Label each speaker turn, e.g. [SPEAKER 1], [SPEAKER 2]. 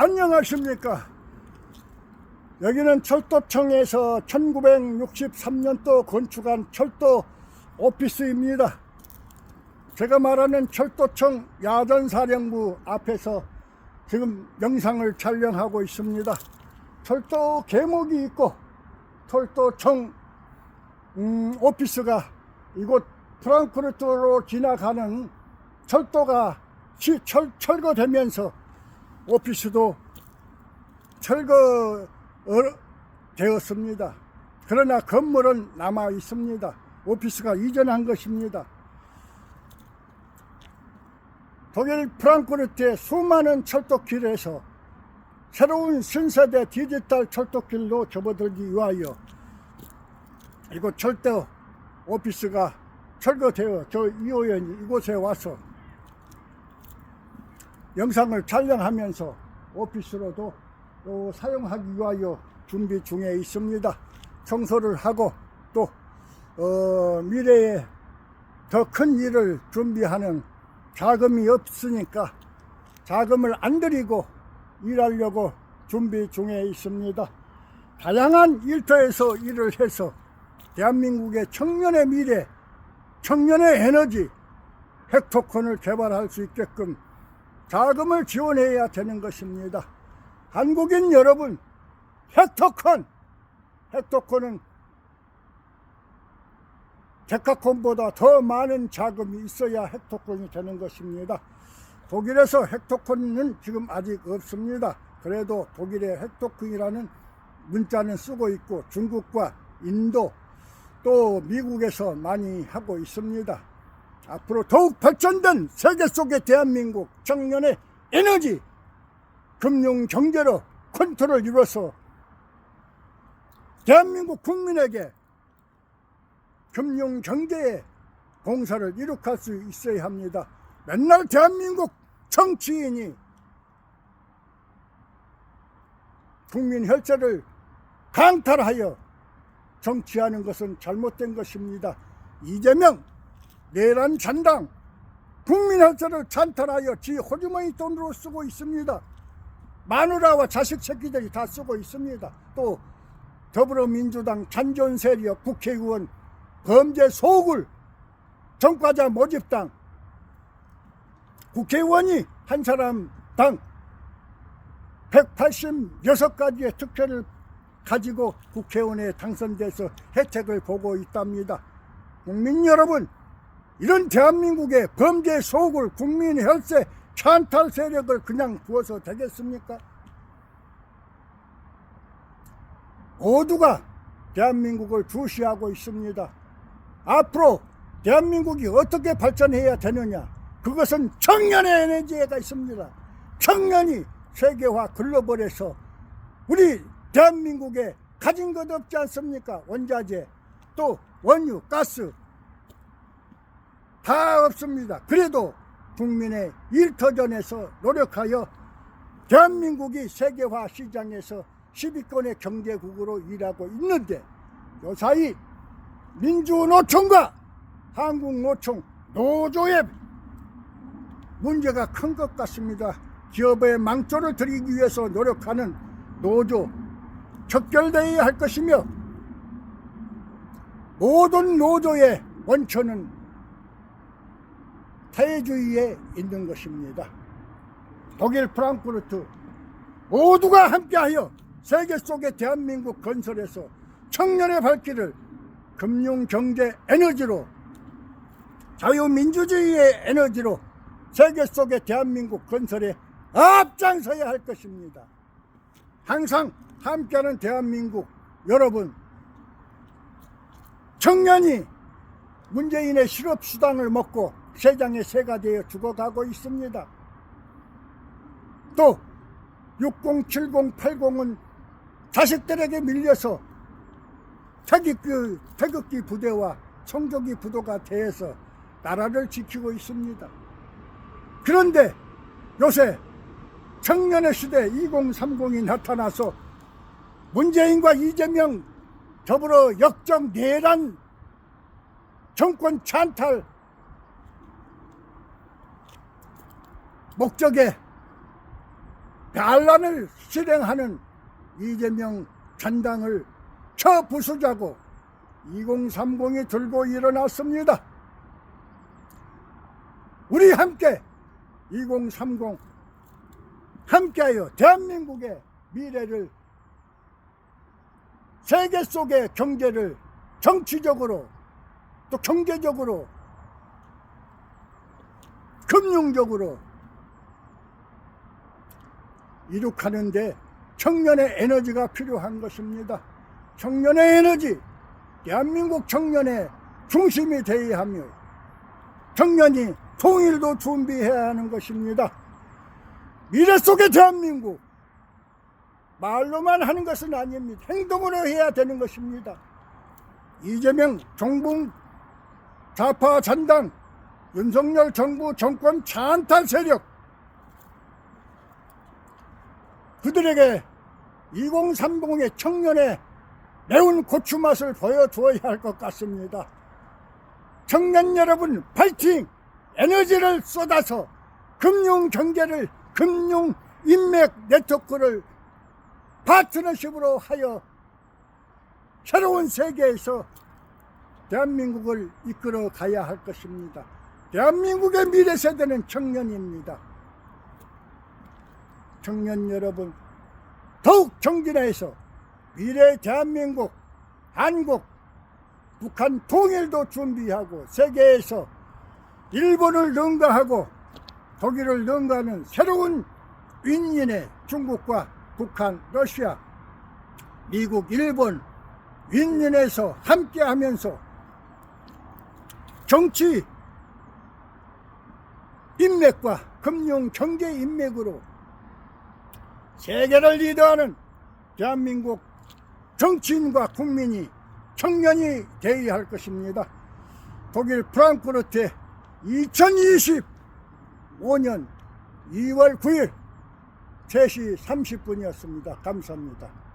[SPEAKER 1] 안녕하십니까. 여기는 철도청에서 1963년도 건축한 철도 오피스입니다. 제가 말하는 철도청 야전사령부 앞에서 지금 영상을 촬영하고 있습니다. 철도 계목이 있고 철도청 음, 오피스가 이곳 프랑크푸르트로 지나가는 철도가 시- 철, 철거되면서 오피스도 철거 어, 되었습니다. 그러나 건물은 남아 있습니다. 오피스가 이전한 것입니다. 독일 프랑크푸르트의 수많은 철도길에서 새로운 신세대 디지털 철도길로 접어들기 위하여 이곳 철도 오피스가 철거되어 저 이호연이 이곳에 와서 영상을 촬영하면서 오피스로도 또 사용하기 위하여 준비 중에 있습니다. 청소를 하고 또 어, 미래에 더 큰 일을 준비하는 자금이 없으니까 자금을 안 들이고 일하려고 준비 중에 있습니다. 다양한 일터에서 일을 해서 대한민국의 청년의 미래, 청년의 에너지, 헥토콘을 개발할 수 있게끔 자금을 지원해야 되는 것입니다. 한국인 여러분, 헥토콘! 헥토콘은 데카콘보다 더 많은 자금이 있어야 헥토콘이 되는 것입니다. 독일에서 헥토콘은 지금 아직 없습니다. 그래도 독일의 헥토콘이라는 문자는 쓰고 있고 중국과 인도 또 미국에서 많이 하고 있습니다. 앞으로 더욱 발전된 세계 속의 대한민국 청년의 에너지, 금융 경제로 컨트롤 이뤄서 대한민국 국민에게 금융 경제에 공사를 이룩할 수 있어야 합니다. 맨날 대한민국 정치인이 국민 혈세를 강탈하여 정치하는 것은 잘못된 것입니다. 이재명 내란 잔당 국민 혈세를 찬탈하여 지 호주머니 돈으로 쓰고 있습니다. 마누라와 자식 새끼들이 다 쓰고 있습니다. 또 더불어민주당 잔존 세력 국회의원 범죄 소굴 정과자 모집당 국회의원이 한 사람당 186가지의 특혜를 가지고 국회의원에 당선돼서 혜택을 보고 있답니다. 국민 여러분, 이런 대한민국의 범죄 소굴 국민 혈세 찬탈 세력을 그냥 두어서 되겠습니까? 모두가 대한민국을 주시하고 있습니다. 앞으로 대한민국이 어떻게 발전해야 되느냐? 그것은 청년의 에너지가 있습니다. 청년이 세계화 글로벌에서 우리 대한민국에 가진 것 없지 않습니까? 원자재, 또 원유, 가스 다 없습니다. 그래도 국민의 일터전에서 노력하여 대한민국이 세계화 시장에서 10위권의 경제국으로 일하고 있는데 요사이 민주노총과 한국노총 노조의 문제가 큰 것 같습니다. 기업의 망조를 드리기 위해서 노력하는 노조 척결되어야 할 것이며 모든 노조의 원천은 사회주의에 있는 것입니다. 독일 프랑크푸르트 모두가 함께하여 세계 속의 대한민국 건설에서 청년의 발길을 금융, 경제, 에너지로 자유민주주의의 에너지로 세계 속의 대한민국 건설에 앞장서야 할 것입니다. 항상 함께하는 대한민국 여러분 청년이 문재인의 실업수당을 먹고 세상의 새가 되어 죽어가고 있습니다. 또 60, 70, 80은 자식들에게 밀려서 태극기, 태극기 부대와 청조기 부도가 되어서 나라를 지키고 있습니다. 그런데 요새 청년의 시대 2030이 나타나서 문재인과 이재명 더불어 역정 내란 정권 찬탈 목적에 반란을 실행하는 이재명 잔당을 쳐 부수자고 2030이 들고 일어났습니다. 우리 함께 2030 함께하여 대한민국의 미래를 세계 속의 경제를 정치적으로 또 경제적으로 금융적으로 이룩하는데 청년의 에너지가 필요한 것입니다. 청년의 에너지, 대한민국 청년의 중심이 되어야 하며 청년이 통일도 준비해야 하는 것입니다. 미래 속의 대한민국 말로만 하는 것은 아닙니다. 행동으로 해야 되는 것입니다. 이재명 정부 좌파 잔당 윤석열 정부 정권 찬탈 세력 그들에게 2030의 청년의 매운 고추 맛을 보여주어야 할 것 같습니다. 청년 여러분 파이팅! 에너지를 쏟아서 금융 경제를 금융 인맥 네트워크를 파트너십으로 하여 새로운 세계에서 대한민국을 이끌어 가야 할 것입니다. 대한민국의 미래 세대는 청년입니다. 청년 여러분, 더욱 정진해서 미래 대한민국, 한국, 북한 통일도 준비하고 세계에서 일본을 능가하고 독일을 능가하는 새로운 윈윈의 중국과 북한, 러시아, 미국, 일본 윈윈에서 함께 하면서 정치 인맥과 금융 경제 인맥으로 세계를 리드하는 대한민국 정치인과 국민이 청년이 되어야 할 것입니다. 독일 프랑크푸르트의 2025년 2월 9일 3시 30분이었습니다. 감사합니다.